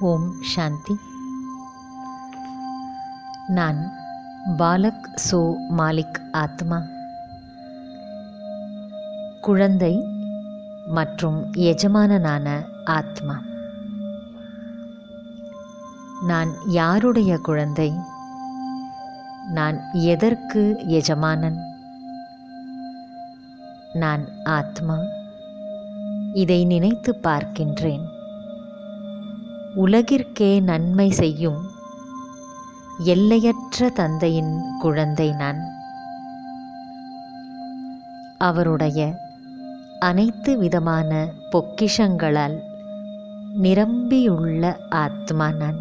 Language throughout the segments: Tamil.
ஓம் சாந்தி. நான் பாலக் சோ மாலிக் ஆத்மா. குழந்தை மற்றும் எஜமானனான ஆத்மா. நான் யாருடைய குழந்தை? நான் எதற்கு எஜமானன்? நான் ஆத்மா. இதை நினைத்து பார்க்கின்றேன். உலகிற்கே நன்மை செய்யும் எல்லையற்ற தந்தையின் குழந்தை நான். அவருடைய அனைத்து விதமான பொக்கிஷங்களால் நிரம்பியுள்ள ஆத்மா நான்.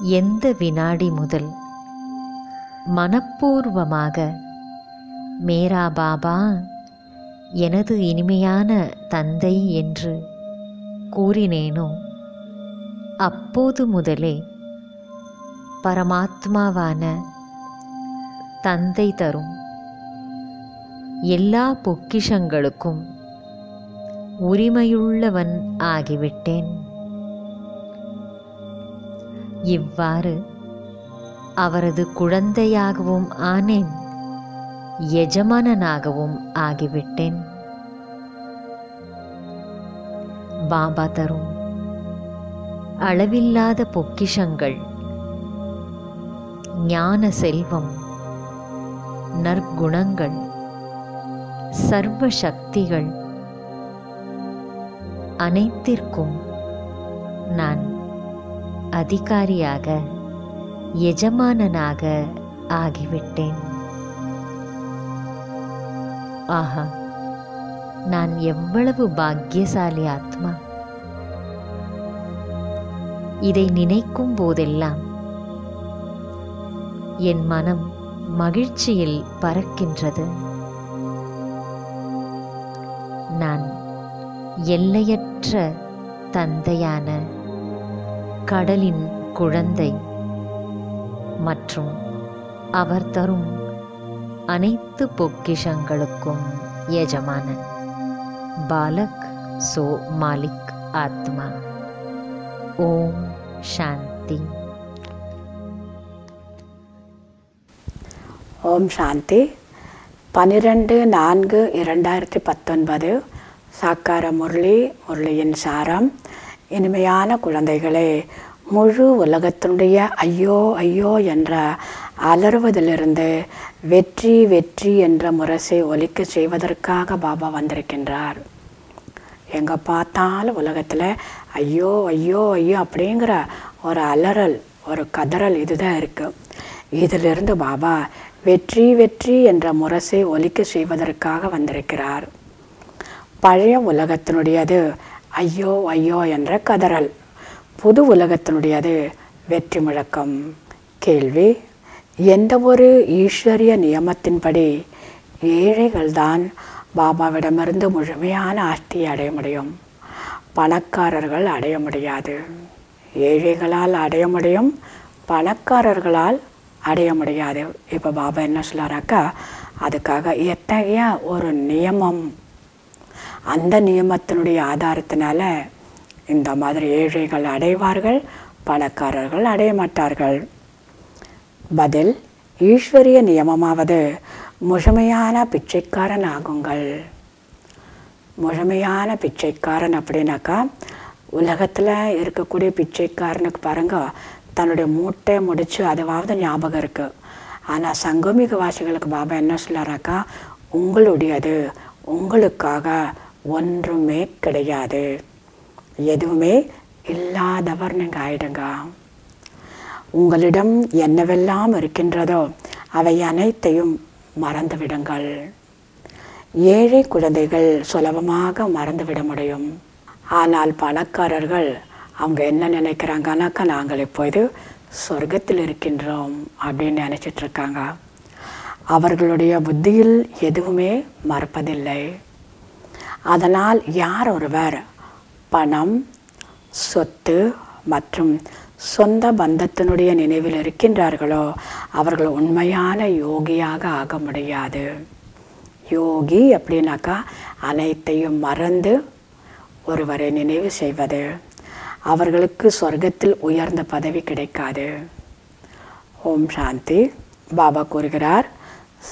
எந்த வினாடி முதல் மனப்பூர்வமாக மேரா பாபா எனது இனிமையான தந்தை என்று கூறினேனோ? அப்போது முதலே பரமாத்மாவான தந்தை தரும் எல்லா பொக்கிஷங்களுக்கும் உரிமையுள்ளவன் ஆகிவிட்டேன். இவ்வாறு அவரது குழந்தையாகவும் ஆனேன் எஜமானனாகவும் ஆகிவிட்டேன். பாபா தரும். அளவில்லாத பொக்கிஷங்கள். ஞான செல்வம். நற்குணங்கள். சர்வ சக்திகள். அனைத்திற்கும் நான் அதிகாரியாக எஜமானனாக ஆகிவிட்டேன். ஆஹா. நான் எவ்வளவு பாக்கியசாலி ஆத்மா? இதை நினைக்கும் போதெல்லாம் என் மனம் மகிழ்ச்சியில் பறக்கின்றது. நான் எல்லையற்ற தந்தையான கடலின் குழந்தை மற்றும் அவர் தரும் அனைத்து பொக்கிஷங்களுக்கும் எஜமானன். பாலக் சோ மாலிக் ஆத்மா ஓம் சாந்தி ஓம் சாந்தி பன்னிரெண்டு நான்கு இரண்டாயிரத்தி பத்தொன்பது சாக்கார முரளி முரளியின் சாரம் இனிமையான குழந்தைகளே முழு உலகத்தினுடைய ஐயோ ஐயோ என்ற அலறுவதிலிருந்து வெற்றி வெற்றி என்ற முரசை ஒலிக்க செய்வதற்காக பாபா வந்திருக்கின்றார். எங்கே பார்த்தாலும் உலகத்தில் ஐயோ ஐயோ ஐயோ அப்படிங்கிற ஒரு அலறல் ஒரு கதறல் இதுதான் இருக்குது இதிலிருந்து பாபா வெற்றி வெற்றி என்ற முரசை ஒலிக்க செய்வதற்காக வந்திருக்கிறார். பழைய உலகத்தினுடையது ஐயோ ஐயோ என்ற கதறல் புது உலகத்தினுடையது வெற்றி முழக்கம். கேள்வி? எந்த ஒரு ஈஸ்வரிய நியமத்தின்படி ஏழைகள்தான் பாபாவிடமிருந்து முழுமையான ஆஸ்தியை அடைய முடியும். பணக்காரர்கள் அடைய முடியாது. ஏழைகளால் அடைய முடியும் பணக்காரர்களால் அடைய முடியாது. இப்போ பாபா என்ன சொல்கிறாக்கா அதுக்காக எத்தகைய ஒரு நியமம்? அந்த நியமத்தினுடைய ஆதாரத்தினால இந்த மாதிரி ஏழைகள் அடைவார்கள் பணக்காரர்கள் அடைய மாட்டார்கள். பதில் ஈஸ்வரிய நியமமாவது. முழுமையான பிச்சைக்காரன் ஆகுங்கள் முழுமையான பிச்சைக்காரன் அப்படின்னாக்கா உலகத்தில் இருக்கக்கூடிய பிச்சைக்காரனுக்கு பாருங்க தன்னுடைய மூட்டை முடித்து அதுவாவது ஞாபகம் இருக்குது ஆனால் சங்கமிக வாசிகளுக்கு பாபா என்ன சொல்லாராக்கா உங்களுடையது உங்களுக்காக ஒன்றுமே கிடையாது. எதுவுமே இல்லாதவர் நீங்கள் ஆயிடுங்க. உங்களிடம் என்னவெல்லாம் இருக்கின்றதோ அவை அனைத்தையும் மறந்துவிடுங்கள். ஏழை குழந்தைகள் சுலபமாக மறந்துவிட முடியும். ஆனால் பணக்காரர்கள் அவங்க என்ன நினைக்கிறாங்கனாக்கா நாங்கள் இப்போது சொர்க்கத்தில் இருக்கின்றோம் அப்படின்னு நினச்சிட்டு இருக்காங்க அவர்களுடைய புத்தியில் எதுவுமே மறப்பதில்லை. அதனால் யார் ஒருவர் பணம் சொத்து மற்றும் சொந்த பந்தத்தினுடைய நினைவில் இருக்கின்றார்களோ அவர்கள் உண்மையான யோகியாக ஆக முடியாது. யோகி அப்படின்னாக்கா அனைத்தையும் மறந்து ஒருவரை நினைவு செய்வது. அவர்களுக்கு சொர்க்கத்தில் உயர்ந்த பதவி கிடைக்காது. ஓம் சாந்தி. பாபா கூறுகிறார்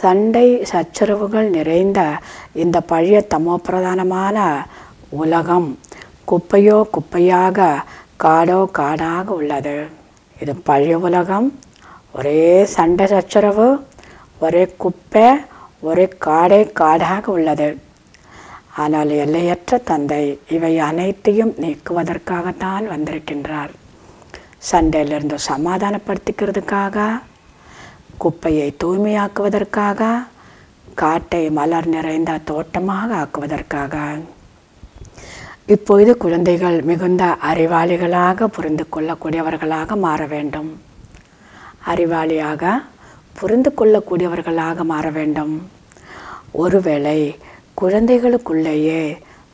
சண்டை சச்சரவுகள் நிறைந்த இந்த பழைய தமோ பிரதானமான உலகம் குப்பையோ குப்பையாக காடோ காடாக உள்ளது. இது பழைய உலகம். ஒரே சண்டை சச்சரவு ஒரே குப்பை ஒரே காடே காடாக உள்ளது. ஆனால் எல்லையற்ற தந்தை இவை அனைத்தையும் நீக்குவதற்காகத்தான் வந்திருக்கின்றார். சண்டையிலிருந்து சமாதானப்படுத்திக்கிறதுக்காக குப்பையை தூய்மையாக்குவதற்காக காட்டை மலர் நிறைந்த தோட்டமாக ஆக்குவதற்காக. இப்பொழுது குழந்தைகள் மிகுந்த அறிவாளிகளாக புரிந்து கொள்ளக்கூடியவர்களாக மாற வேண்டும். அறிவாளியாக புரிந்து கொள்ளக்கூடியவர்களாக மாற வேண்டும். ஒருவேளை குழந்தைகளுக்குள்ளேயே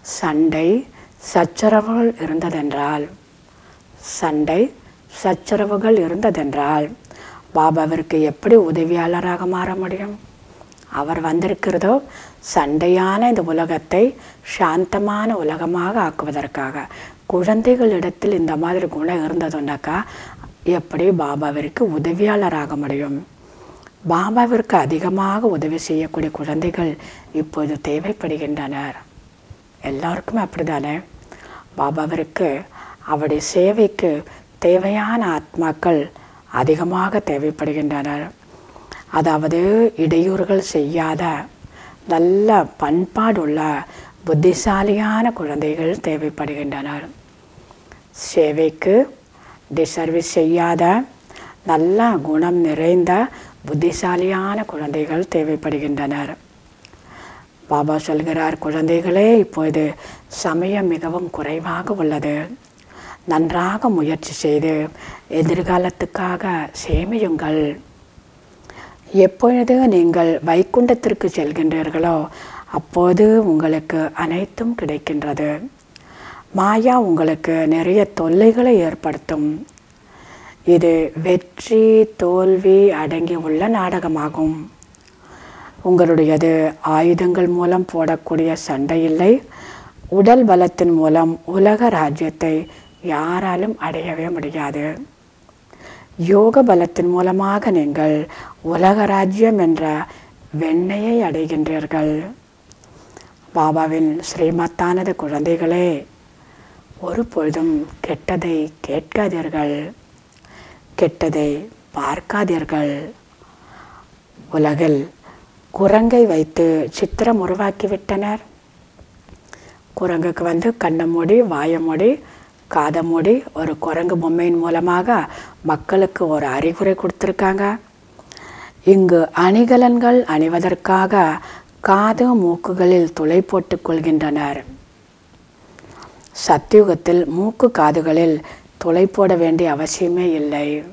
சண்டை சச்சரவுகள் இருந்ததென்றால் சண்டை சச்சரவுகள் இருந்ததென்றால் பாபாவிற்கு எப்படி உதவியாளராக மாற முடியும்? அவர் வந்திருக்கிறதோ சண்டையான இந்த உலகத்தை சாந்தமான உலகமாக ஆக்குவதற்காக. குழந்தைகளிடத்தில் இந்த மாதிரி குணம் இருந்ததுன்னாக்கா எப்படி பாபாவிற்கு உதவியாளராக முடியும்? பாபாவிற்கு அதிகமாக உதவி செய்யக்கூடிய குழந்தைகள் இப்போது தேவைப்படுகின்றனர். எல்லாருக்குமே அப்படிதானே பாபாவிற்கு அவருடைய சேவைக்கு தேவையான ஆத்மாக்கள் அதிகமாக தேவைப்படுகின்றனர். அதாவது இடையூறுகள் செய்யாத நல்ல பண்பாடுள்ள புத்திசாலியான குழந்தைகள் தேவைப்படுகின்றனர் சேவைக்கு டிசர்வீஸ் செய்யாத நல்ல குணம் நிறைந்த புத்திசாலியான குழந்தைகள் தேவைப்படுகின்றனர். பாபா சொல்கிறார் குழந்தைகளே இப்போது சமயம் மிகவும் குறைவாக உள்ளது. நன்றாக முயற்சி செய்து எதிர்காலத்துக்காக சேமியுங்கள். எப்பொழுது நீங்கள் வைகுண்டத்திற்கு செல்கின்றீர்களோ அப்போது உங்களுக்கு அனைத்தும் கிடைக்கின்றது. மாயா உங்களுக்கு நிறைய தொல்லைகளை ஏற்படுத்தும். இது வெற்றி தோல்வி அடங்கி உள்ள நாடகமாகும். உங்களுடையது ஆயுதங்கள் மூலம் போடக்கூடிய சண்டை இல்லை. உடல் பலத்தின் மூலம் உலக ராஜ்யத்தை யாராலும் அடையவே முடியாது. யோக பலத்தின் மூலமாக நீங்கள் உலக ராஜ்யம் என்ற வெண்ணையை அடைகின்றீர்கள். பாபாவின் ஸ்ரீமத்தானது குழந்தைகளே ஒரு பொழுதும் கெட்டதை கேட்காதீர்கள். கெட்டதை பார்க்காதீர்கள். உலகில் குரங்கை வைத்து சித்திரம் உருவாக்கிவிட்டனர். குரங்குக்கு வந்து கண்ணை மூடி வாயை மூடி காதை மூடி ஒரு குரங்கு பொம்மையின் மூலமாக மக்களுக்கு ஒரு அறிகுறை கொடுத்துருக்காங்க. இங்கு அணிகலன்கள் அணிவதற்காக காது மூக்குகளில் துளை போட்டுக் கொள்கின்றனர். சத்தியுகத்தில் மூக்கு காதுகளில் துளை போட வேண்டிய அவசியமே இல்லை.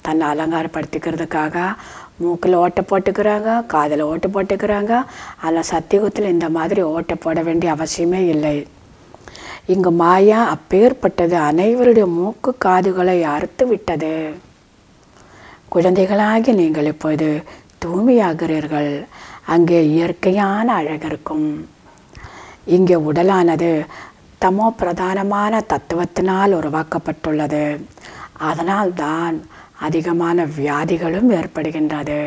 தன்னை அலங்காரப்படுத்திக்கிறதுக்காக மூக்கில் ஓட்டை போட்டுக்கிறாங்க காதில் ஓட்டை போட்டுக்கிறாங்க. ஆனால் சத்தியுகத்தில் இந்த மாதிரி ஓட்டை போட வேண்டிய அவசியமே இல்லை. இங்கு மாயா அப்பேற்பட்டது அனைவருடைய மூக்கு காதுகளை அறுத்து விட்டது. குழந்தைகளாகி நீங்கள் இப்போது தூய்மையாகிறீர்கள். அங்கே இயற்கையான அழகிருக்கும் இங்கே உடலானது தமோ பிரதானமான தத்துவத்தினால் உருவாக்கப்பட்டுள்ளது. அதனால் தான் அதிகமான வியாதிகளும் ஏற்படுகின்றது.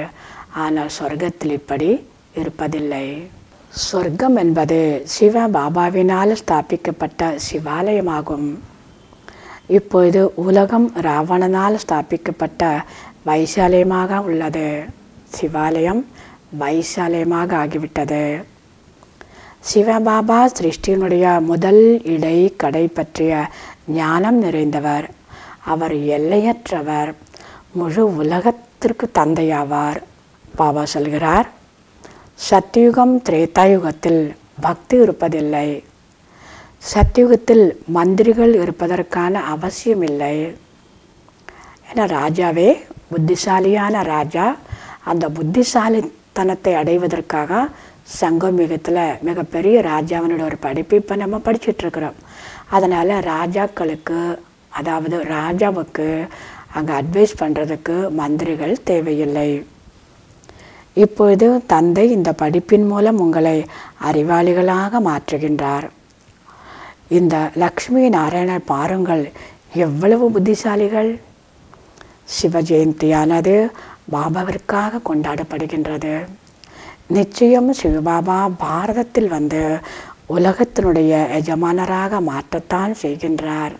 ஆனால் சொர்க்கத்தில் இப்படி இருப்பதில்லை. சொர்க்கம் என்பது சிவ பாபாவினால் ஸ்தாபிக்கப்பட்ட சிவாலயமாகும். இப்பொழுது உலகம் ராவணனால் ஸ்தாபிக்கப்பட்ட வைசாலயமாக உள்ளது. சிவாலயம் வைசாலயமாக ஆகிவிட்டது. சிவபாபா சிருஷ்டியினுடைய முதல் இடை கடை பற்றிய ஞானம் நிறைந்தவர். அவர் எல்லையற்றவர். முழு உலகத்திற்கு தந்தையாவார். பாபா சொல்கிறார் சத்தியுகம் திரேதாயுகத்தில் பக்தி இருப்பதில்லை. சத்தியுகத்தில் மந்திரிகள் இருப்பதற்கான அவசியமில்லை. ஏன்னா ராஜாவே புத்திசாலியான ராஜா. அந்த புத்திசாலித்தனத்தை அடைவதற்காக சங்கம் யுகத்தில் மிகப்பெரிய ராஜாவினோட ஒரு படிப்பு இப்போ நம்ம படிச்சிட்ருக்குறோம். அதனால் ராஜாக்களுக்கு அதாவது ராஜாவுக்கு அங்கே அட்வைஸ் பண்ணுறதுக்கு மந்திரிகள் தேவையில்லை. இப்பொழுது தந்தை இந்த படிப்பின் மூலம் உங்களை அறிவாளிகளாக மாற்றுகின்றார். இந்த லக்ஷ்மி நாராயணர் பாருங்கள் எவ்வளவு புத்திசாலிகள். சிவ ஜெயந்தியானது பாபாவிற்காக கொண்டாடப்படுகின்றது. நிச்சயம் சிவபாபா பாரதத்தில் வந்து உலகத்தினுடைய எஜமானராக மாற்றத்தான் செய்கின்றார்.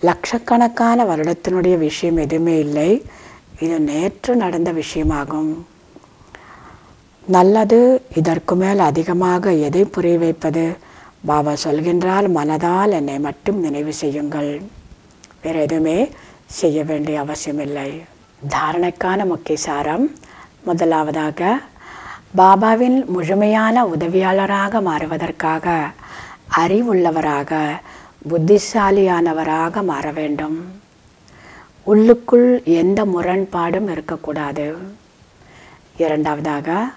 லட்சக்கணக்கான வருடத்தினுடைய விஷயம் எதுவுமே இல்லை. இது நேற்று நடந்த விஷயமாகும். நல்லது இதற்கு மேல் அதிகமாக எதை புரிய வைப்பது பாபா சொல்கின்றால் மனதால் என்னை மட்டும் நினைவு செய்யுங்கள். வேறு எதுவுமே செய்ய வேண்டிய அவசியமில்லை. தாரணைக்கான முக்கிய சாரம் முதலாவதாக பாபாவின் முழுமையான உதவியாளராக மாறுவதற்காக அறிவுள்ளவராக புத்திசாலியானவராக மாற வேண்டும். உள்ளுக்குள் எந்த முரண்பாடும் இருக்கக்கூடாது. இரண்டாவதாக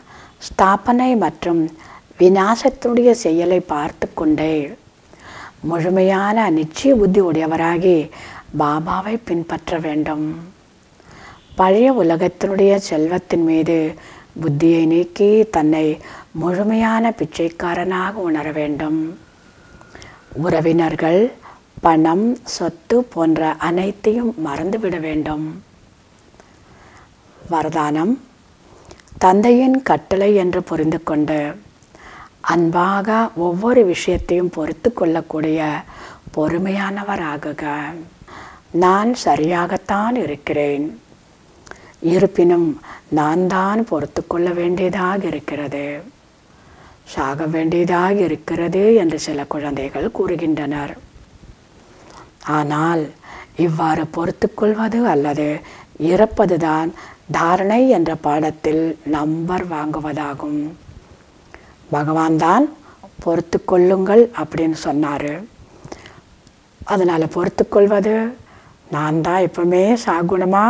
ஸ்தாபனை மற்றும் விநாசத்தினுடைய செயலை பார்த்து கொண்டே முழுமையான நிச்சய புத்தி உடையவராகி பாபாவை பின்பற்ற வேண்டும். பழைய உலகத்தினுடைய செல்வத்தின் மீது புத்தியை நீக்கி தன்னை முழுமையான பிச்சைக்காரனாக உணர வேண்டும். உறவினர்கள் பணம் சொத்து போன்ற அனைத்தையும் மறந்துவிட வேண்டும். வரதானம் தந்தையின் கட்டளை என்று புரிந்து கொண்டு அன்பாக ஒவ்வொரு விஷயத்தையும் பொறுத்து கொள்ளக்கூடிய பொறுமையானவராகுக. நான் சரியாகத்தான் இருக்கிறேன். இருப்பினும் நான் தான் பொறுத்து கொள்ள வேண்டியதாக இருக்கிறது. சாக வேண்டியதாக இருக்கிறது என்று சில குழந்தைகள் கூறுகின்றனர். ஆனால் இவ்வாறு பொறுத்துக்கொள்வது அல்லது இறப்பதுதான் தாரணை என்ற பாடத்தில் நம்பர் வாங்குவதாகும். பகவான் தான் பொறுத்து கொள்ளுங்கள் அப்படின்னு சொன்னார். அதனால் பொறுத்து கொள்வது நான் தான் எப்பவுமே சாகுணமா?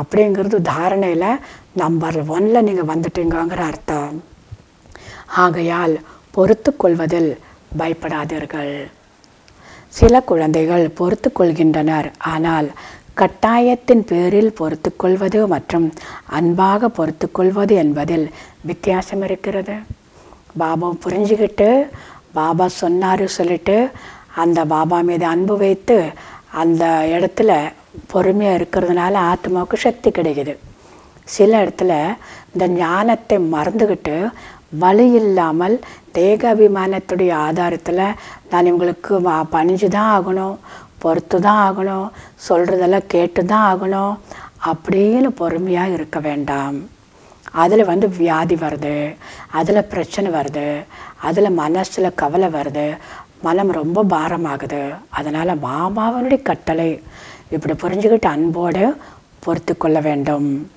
அப்படிங்கிறது தாரணையில் நம்பர் ஒன்ல நீங்கள் வந்துட்டீங்கங்கிற அர்த்தம். ஆகையால் பொறுத்து கொள்வதில் பயப்படாதீர்கள். சில குழந்தைகள் பொறுத்து கொள்கின்றனர் ஆனால் கட்டாயத்தின் பேரில் பொறுத்து கொள்வது மற்றும் அன்பாக பொறுத்து கொள்வது என்பதில் வித்தியாசம் இருக்கிறது. பாபா புரிஞ்சுக்கிட்டு பாபா சொன்னார் சொல்லிட்டு அந்த பாபா மீது அன்பு வைத்து அந்த இடத்துல பொறுமையாக இருக்கிறதுனால ஆத்மாவுக்கு சக்தி கிடைக்குது. சில இடத்துல இந்த ஞானத்தை மறந்துக்கிட்டு வழி இல்லாமல் தேக அபிமானத்துடைய ஆதாரத்தில் நான் இவங்களுக்கு பணிஞ்சு தான் ஆகணும். பொறுத்து தான் ஆகணும். சொல்கிறதெல்லாம் கேட்டு தான் ஆகணும். அப்படின்னு பொறுமையாக இருக்க வேண்டாம். அதில் வந்து வியாதி வருது. அதில் பிரச்சனை வருது. அதில் மனசில் கவலை வருது. மனம் ரொம்ப பாரமாகுது. அதனால் மாமாவனுடைய கட்டளை. இப்படி புரிஞ்சுக்கிட்டு அன்போடு பொறுத்து கொள்ள வேண்டும்.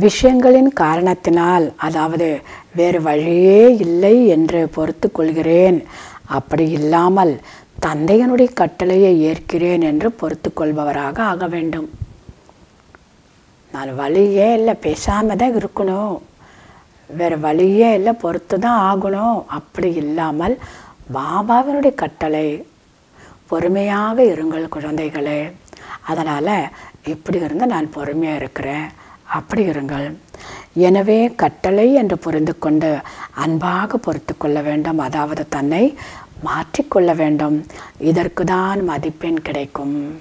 விஷயங்களின் காரணத்தினால் அதாவது வேறு வழியே இல்லை என்று பொறுத்து கொள்கிறேன். அப்படி இல்லாமல் தந்தையனுடைய கட்டளையை ஏற்கிறேன் என்று பொறுத்து கொள்பவராக ஆக வேண்டும். நான் வழியே இல்லை பேசாமல் தான் இருக்கணும். வேறு வழியே இல்லை பொறுத்து தான் ஆகணும். அப்படி இல்லாமல் பாபாவினுடைய கட்டளை பொறுமையாக இருங்கள் குழந்தைகளே. அதனால் இப்படி இருந்து நான் பொறுமையாக இருக்கிறேன். அப்படி இருங்கள். எனவே கட்டளை என்று புரிந்து கொண்டு அன்பாக பொறுத்து கொள்ள வேண்டும். அதாவது தன்னை மாற்றிக்கொள்ள வேண்டும். இதற்கு தான் மதிப்பெண் கிடைக்கும்.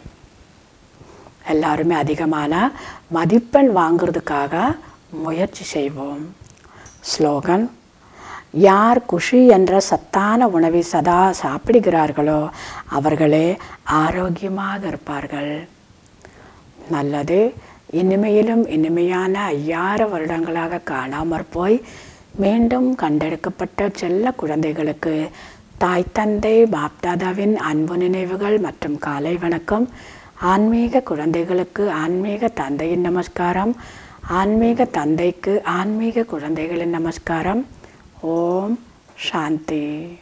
எல்லாருமே அதிகமான மதிப்பெண் வாங்குறதுக்காக முயற்சி செய்வோம். ஸ்லோகன் யார் குஷி என்ற சத்தான உணவை சதா சாப்பிடுகிறார்களோ அவர்களே ஆரோக்கியமாக இருப்பார்கள். நல்லது இனிமையிலும் இனிமையான ஐயாயிரம் வருடங்களாக காணாமற் போய் மீண்டும் கண்டெடுக்கப்பட்ட செல்ல குழந்தைகளுக்கு தாய் தந்தை பாப்தாதாவின் அன்பு நினைவுகள் மற்றும் காலை வணக்கம். ஆன்மீக குழந்தைகளுக்கு ஆன்மீக தந்தையின் நமஸ்காரம். ஆன்மீக தந்தைக்கு ஆன்மீக குழந்தைகளின் நமஸ்காரம். ஓம் சாந்தி.